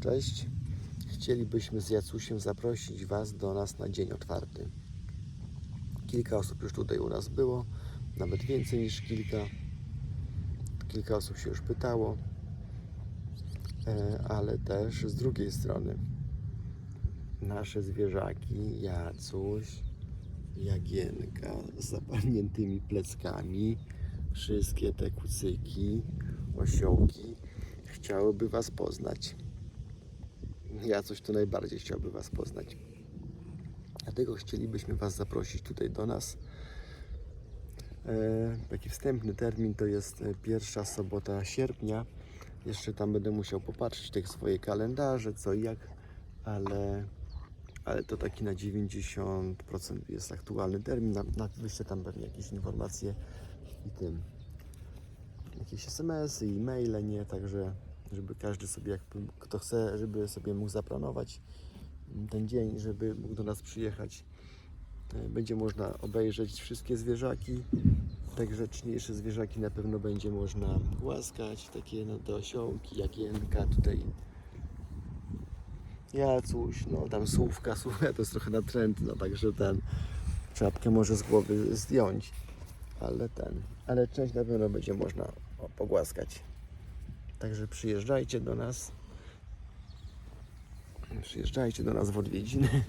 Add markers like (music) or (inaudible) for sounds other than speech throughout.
Cześć. Chcielibyśmy z Jacusiem zaprosić Was do nas na dzień otwarty. Kilka osób już tutaj u nas było, nawet więcej niż kilka. Kilka osób się już pytało, E, ale też z drugiej strony nasze zwierzaki, Jacuś, Jagienka z zapadniętymi pleckami, wszystkie te kucyki, osiołki chciałyby Was poznać. Ja coś tu najbardziej chciałby Was poznać. Dlatego chcielibyśmy Was zaprosić tutaj do nas. E, taki wstępny termin to jest e, pierwsza sobota sierpnia. Jeszcze tam będę musiał popatrzeć tych swoje kalendarze, co i jak, ale, ale to taki na 90% jest aktualny termin. Na, tam pewnie jakieś informacje i tym jakieś SMS-y i maile, nie? Także, żeby każdy sobie, jak kto chce, żeby sobie mógł zaplanować ten dzień, żeby mógł do nas przyjechać. E, Będzie można obejrzeć wszystkie zwierzaki. Tak grzeczniejsze zwierzaki na pewno będzie można głaskać. Takie no, te osiołki, jagienka tutaj. Jacuś, no tam słówka, (laughs) słówka to jest trochę natrętna, także ten czapkę może z głowy zdjąć. Ale ten, ale część na pewno będzie można o, pogłaskać. Także przyjeżdżajcie do nas. Przyjeżdżajcie do nas w odwiedziny. (laughs)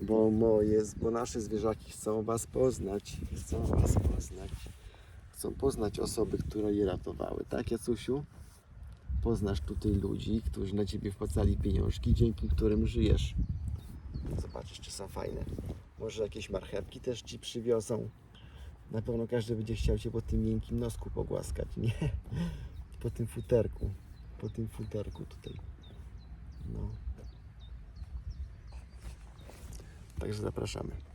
Bo moje, bo nasze zwierzaki chcą Was poznać. Chcą Was poznać. Chcą poznać osoby, które je ratowały. Tak, Jacusiu? Poznasz tutaj ludzi, którzy na Ciebie wpłacali pieniążki, dzięki którym żyjesz. Zobaczysz, czy są fajne. Może jakieś marchewki też Ci przywiozą. Na pewno każdy będzie chciał Cię po tym miękkim nosku pogłaskać, nie? Po tym futerku. Po tym futerku tutaj. No. Także zapraszamy.